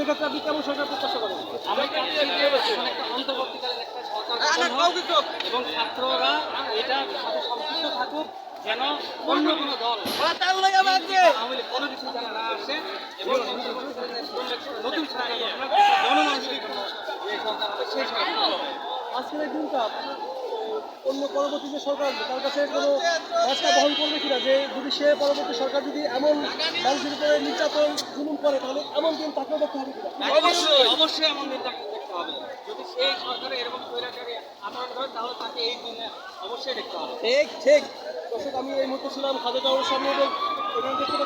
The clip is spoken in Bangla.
সেক্ষেত্রে আপনি কেমন সরকার প্রত্যাশা করেন? আমি একটা অন্তর্বর্তীকালীন একটা সরকার এবং ছাত্ররা এটার সাথে সম্পৃক্ত থাকুক যেন অন্য কোনো দল আওয়ামী কোনো কিছু যেন না আসে এবং নতুন সরকার গঠন হোক, জনমানুষের সরকার হবে সেই সরকার আজকের দিনটা অন্য পরবর্তী যে সরকার আসবে তার কাছে কোনো রাস্তা বহন করবে কিনা যে যদি সে পরবর্তী সরকার যদি এমন মানুষের উপরে নির্যাতন জুলুম করে তাহলে এমন দিন তাকেও দেখতে হবে অবশ্যই। অবশ্যই এমন নেতা দেখতে হবে। যদি সেই সরকারে এরকম স্বৈরাচারী আচরণ করে তাহলে তাকে এই দিনে অবশ্যই দেখতে হবে। ঠিক ঠিক। দর্শক আমি এই মুহূর্তে ছিলাম খাদ্য সামনে এবং এখানে দেখতে